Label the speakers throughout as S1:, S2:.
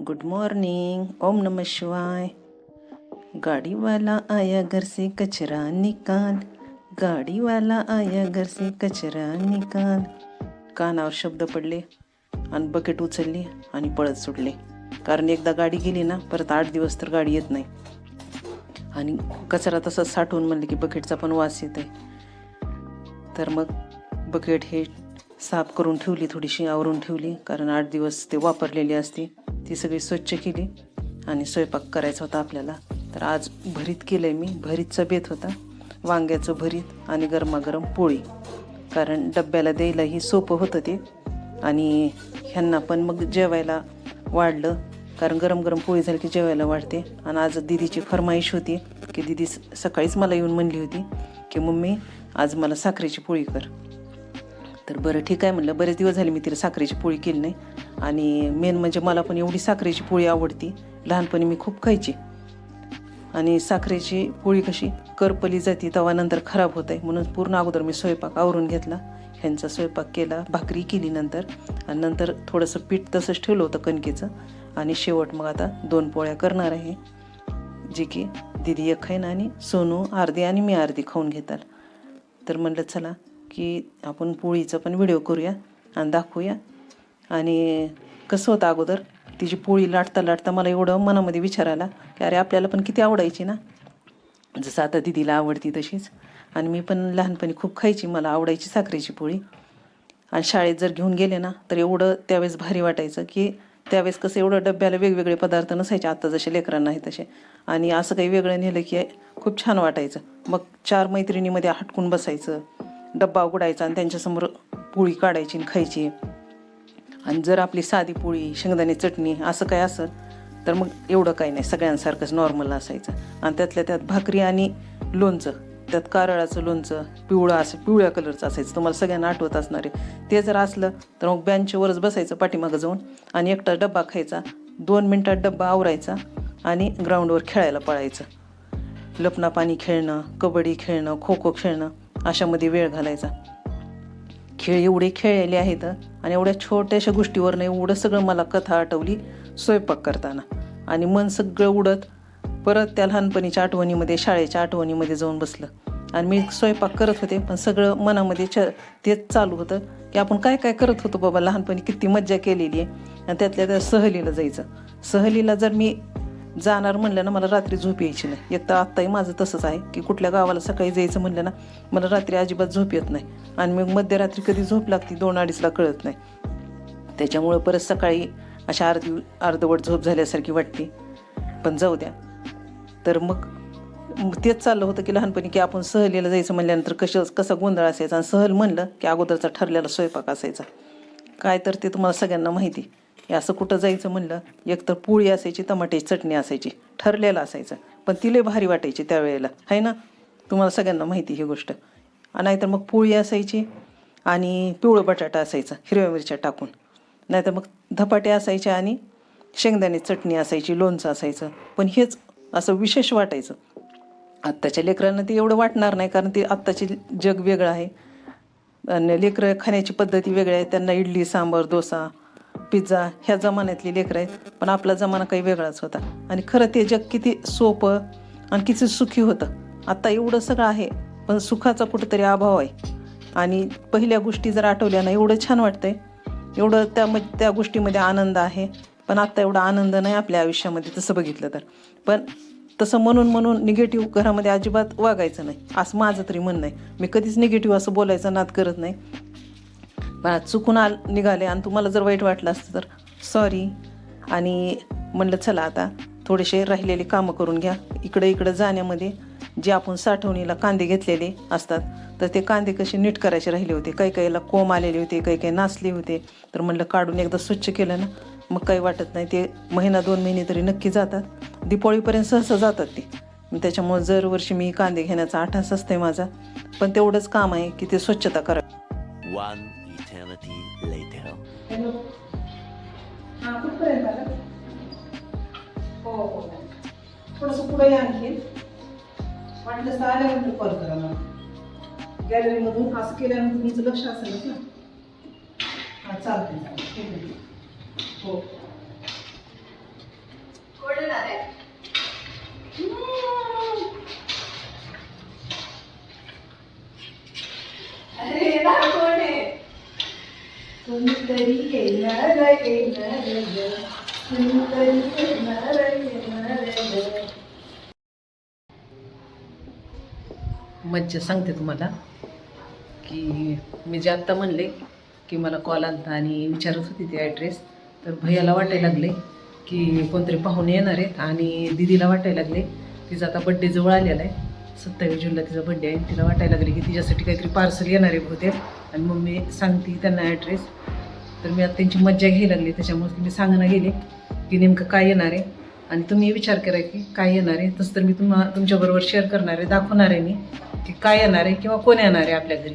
S1: Good morning ओम नमः शिवाय. गाडीवाला आया घर से कचरा निकाल. गाडीवाला आया घर से कचरा निकाल. कानावर शब्द पडले आणि बकेट उचलली आणि पळत सुटले. कारण एकदा गाडी गेली ना परत आठ दिवस तर गाडी येत नाही. आणि कचरा तसंच साठवून म्हणलं की बकेटचा पण वास येत आहे तर मग बकेट हे साफ करून ठेवली थोडीशी आवरून ठेवली. कारण आठ दिवस ते वापरलेली असते. ती सगळी स्वच्छ केली आणि स्वयंपाक करायचा होता आपल्याला. तर आज भरीत केलं आहे मी. भरीतचा बेत होता. वांग्याचं भरीत आणि गरमागरम पोळी. कारण डब्याला द्यायलाही सोपं होतं ते. आणि ह्यांना पण मग जेवायला वाढलं. कारण गरम गरम पोळी झाली की जेवायला वाढते. आणि आज दिदीची फरमाईश होती की दिदी स- सकाळीच मला येऊन म्हणली होती की मम्मी आज मला साखरेची पोळी कर. तर बरं ठीक आहे म्हणलं. बरेच दिवस झाले मी तिला साखरेची पोळी केली नाही. आणि मेन म्हणजे मला पण एवढी साखरेची पोळी आवडती. लहानपणी मी खूप खायची. आणि साखरेची पोळी कशी? करपली जाते तवा नंतर खराब होत आहे म्हणून पूर्ण अगोदर मी स्वयंपाक आवरून घेतला. ह्यांचा स्वयंपाक केला भाकरी केली नंतर. आणि नंतर थोडंसं पीठ तसंच ठेवलं होतं कणकेचं. आणि शेवट मग आता दोन पोळ्या करणार आहे. जी की दिदी एक खाईन आणि सोनू अर्धी आणि मी अर्धी खाऊन घेताल. तर म्हणलं चला की आपण पोळीचा पण व्हिडिओ करूया आणि दाखवूया. आणि कसं होतं अगोदर तिची पोळी लाटता लाटता मला एवढं मनामध्ये विचार आला की अरे आपल्याला पण किती आवडायची ना. जसं आता दिदीला आवडती तशीच. आणि मी पण लहानपणी खूप खायची मला आवडायची साखरेची पोळी. आणि शाळेत जर घेऊन गेले ना तर एवढं त्यावेळेस भारी वाटायचं की त्यावेळेस कसं एवढं डब्याला वेगवेगळे पदार्थ नसायचे आता जसे लेकरांना आहे तसे. आणि असं काही वेगळं नेलं की खूप छान वाटायचं. मग चार मैत्रिणीमध्ये हटकून बसायचं. डब्बा उघडायचा आणि त्यांच्यासमोर पोळी काढायची आणि खायची. आणि जर आपली साधी पोळी शेंगदाणे चटणी असं काय असेल तर मग एवढं काही नाही. सगळ्यांसारखंच नॉर्मल असायचं. आणि त्यातल्या त्यात भाकरी आणि लोणचं. त्यात कारळाचं लोणचं पिवळं असं पिवळ्या कलरचं असायचं. तुम्हाला सगळ्यांना आठवत असणार आहे. ते जर असलं तर मग बँचवरच बसायचं पाठीमागं जाऊन आणि एकटा डब्बा खायचा. दोन मिनटात डब्बा आवरायचा आणि ग्राउंडवर खेळायला पळायचं. लपना पाणी खेळणं कबड्डी खेळणं खो खो खेळणं अशामध्ये वेळ घालायचा. खेळ एवढे खेळलेले आहेत आणि एवढ्या छोट्याशा गोष्टीवरनं एवढं सगळं मला कथा आठवली स्वयंपाक करताना. आणि मन सगळं उडत परत त्या लहानपणीच्या आठवणीमध्ये शाळेच्या आठवणीमध्ये जाऊन बसलं. आणि मी स्वयंपाक करत होते पण सगळं मनामध्ये च तेच चालू होतं की आपण काय काय करत होतो बाबा? लहानपणी किती मज्जा केलेली आहे. आणि त्यातल्या त्या सहलीला जायचं. सहलीला जर मी जाणार म्हणलं ना मला रात्री झोप यायची नाही. एक तर आत्ताही माझं तसंच आहे की कुठल्या गावाला सकाळी जायचं म्हणलं ना मला रात्री अजिबात झोप येत नाही. आणि मग मध्यरात्री कधी झोप लागती दोन अडीचला कळत नाही. त्याच्यामुळं परत सकाळी अशा अर्धी अर्धवट झोप झाल्यासारखी वाटते. पण जाऊ द्या. तर मग मग तेच चाललं होतं की लहानपणी की आपण सहलीला जायचं म्हणल्यानंतर कसं कसा गोंधळ असायचा आणि सहल म्हणलं की अगोदरचा ठरलेला स्वयंपाक असायचा. काय तर ते तुम्हाला सगळ्यांना माहिती. हे असं कुठं जायचं म्हणलं? एक तर पोळी असायची टमाट्याची चटणी असायची. ठरलेलं असायचं. पण तिले भारी वाटायची त्यावेळेला. आहे ना? तुम्हाला सगळ्यांना माहिती ही गोष्ट. नाहीतर मग पोळी असायची आणि पिवळं बटाटा असायचं हिरव्या मिरच्या टाकून. नाहीतर मग धपाटे असायचे आणि शेंगदाणे चटणी असायची लोणचं असायचं. पण हेच असं विशेष वाटायचं. आत्ताच्या लेकरांना ते एवढं वाटणार नाही कारण ते आत्ताचे जग वेगळं आहे. आणि लेकरं खाण्याची पद्धती वेगळी आहे. त्यांना इडली सांबार डोसा पिझ्झा ह्या जमान्यातली लेकरं आहेत पण आपला जमाना काही वेगळाच होता. आणि खरं ते जग किती सोपं आणि किती सुखी होतं. आत्ता एवढं सगळं आहे पण सुखाचा कुठंतरी अभाव आहे. आणि पहिल्या गोष्टी जर आठवल्या ना एवढं छान वाटतंय. एवढं त्या त्या गोष्टीमध्ये आनंद आहे. पण आत्ता एवढा आनंद नाही आपल्या आयुष्यामध्ये तसं बघितलं तर. पण तसं म्हणून म्हणून निगेटिव्ह घरामध्ये अजिबात वागायचं नाही. असं माझं तरी म्हणणं आहे. मी कधीच निगेटिव्ह असं बोलायचं नाद करत नाही. पण आज चुकून आल निघाले आणि तुम्हाला जर वाईट वाटलं असतं तर सॉरी आणि म्हणलं चला आता थोडेसे राहिलेले कामं करून घ्या. इकडं इकडं जाण्यामध्ये जे आपण साठवणीला कांदे घेतलेले असतात तर ते कांदे कसे नीट करायचे राहिले होते. काही काहीला कोंब आलेले होते काही काही नाचले होते. तर म्हणलं काढून एकदा स्वच्छ केलं ना मग काही वाटत नाही. ते महिना दोन महिने तरी नक्की जातात. दिपाळीपर्यंत सहसा जातात ते. त्याच्यामुळे दरवर्षी मी कांदे घेण्याचा आठास असते माझा. पण तेवढंच काम आहे की ते स्वच्छता करा
S2: One eternity later.
S1: हां कुठपर्यंत आला? हो, हो हो थोडंसं पुढे या आणखी. वाटलं तर आल्यानंतर कॉल करा मला. गॅलरीमधून असं केल्यानंतर तुमचं लक्ष असेलच ना? हां चालते ठीक आहे हो. थोडं कोण आहे? येणार येणार येणार येणार मज्जा सांगते तुम्हाला की मी जे आत्ता म्हणले की मला कॉल आलता आणि विचारत होती ते ॲड्रेस तर भैयाला वाटायला लागले की कोणतरी पाहुणे येणार आहेत आणि दिदीला वाटायला लागले तिचा आता बड्डे जवळ आलेला आहे. सत्तावीस जूनला तिचा बड्डे आहे. तिला वाटायला लागले की तिच्यासाठी काहीतरी पार्सल येणार आहे बहुतेक. आणि मम्मी सांगते त्यांना ॲड्रेस तर मी आता त्यांची मज्जा घ्यायला लागली. त्याच्यामुळे मी सांगणं गेले की नेमकं काय येणार आहे. आणि तुम्ही विचार करा की काय येणार आहे. तसं तर मी तुम्हा तुमच्याबरोबर शेअर करणार आहे. दाखवणार आहे मी की काय येणार आहे किंवा कोण येणार आहे आपल्या घरी.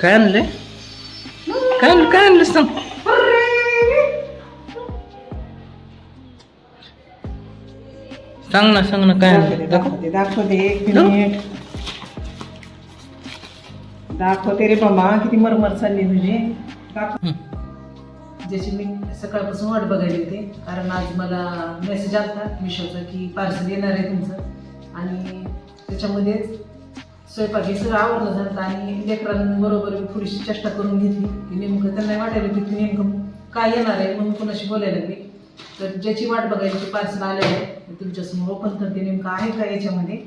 S3: काय आणलंय? काय आणलं काय आणलं सांग. सांग ना सांग ना काय आणलं दाखव.
S1: दाखवते दाखवते एक मिनिट. दाखवते रे बाबा किती मरमर चालली तुझी. दाखव. ज्याची मी सकाळपासून वाट बघायला होते कारण आज मला मेसेज आलता मिशोचा की पार्सल येणार आहे तुमचं. आणि त्याच्यामध्ये स्वयंपाकी सगळं आवडलं झालं आणि लेकरांबरोबर मी थोडीशी चेष्टा करून घेतली. की नेमकं त्यांना वाटायला की नेमकं काय येणार आहे म्हणून कोणाशी बोलायला की तर ज्याची वाट बघायची पार्सल आलेलं आहे. तुमच्यासमोर ओपन करते नेमकं आहे का याच्यामध्ये?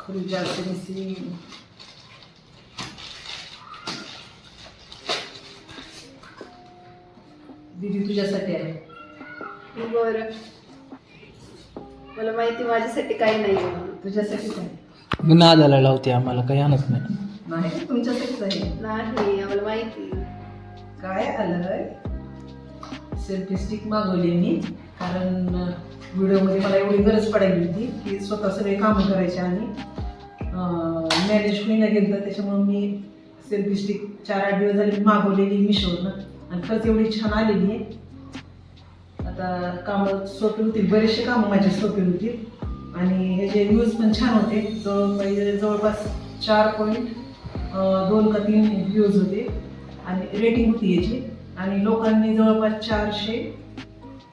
S1: खरुजा जास्त दीदी तुझ्यासाठी आहे.
S4: बरं. मला माहिती माझ्यासाठी काही नाही आहे.
S1: तुझ्यासाठी काय
S3: मी नादाला लावते आम्हाला काही आणत नाही.
S1: नाही तुमच्यासाठीच आहे.
S4: नाही आम्हाला माहिती
S1: काय आलंय? सेल्फी स्टिक मागवली मी कारण व्हिडिओमध्ये मला एवढी गरज पडायली होती की स्वतः सगळे कामं करायचे आणि मॅनेज होईना गेलं त्याच्यामुळे मी सेल्फी स्टिक चार आठ दिवस झाले मी मागवलेली मिशोवरनं. आणि खरंच एवढी छान आलेली आहे. आता कामं सोपी होतील बरेचसे कामं माझी सोपी होतील. आणि ह्याचे व्ह्यूज पण छान होते जवळ म्हणजे जवळपास चार पॉईंट दोन का तीन व्ह्यूज होते. आणि रेटिंग होती याची. आणि लोकांनी जवळपास चारशे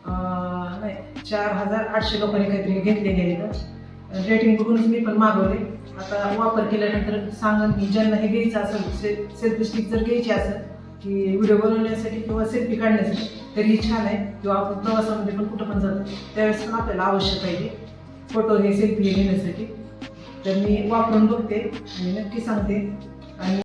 S1: नाही चार हजार आठशे लोकांनी काहीतरी घेतलेले आहेत रेटिंग बघूनच मी पण मागवले. आता वापर केल्यानंतर सांगन की ज्यांना हे घ्यायचं असेल सेल्फ स्टिक जर घ्यायची असेल की व्हिडिओ बनवण्यासाठी किंवा सेल्फी काढण्यासाठी. तरीही छान आहे. किंवा आपण प्रवासामध्ये पण कुठं पण जातो त्यावेळेस पण आपल्याला आवश्यक आहे ते फोटो हे सेल्फी घेण्यासाठी. तर मी वापरून बघते आणि नक्की सांगते.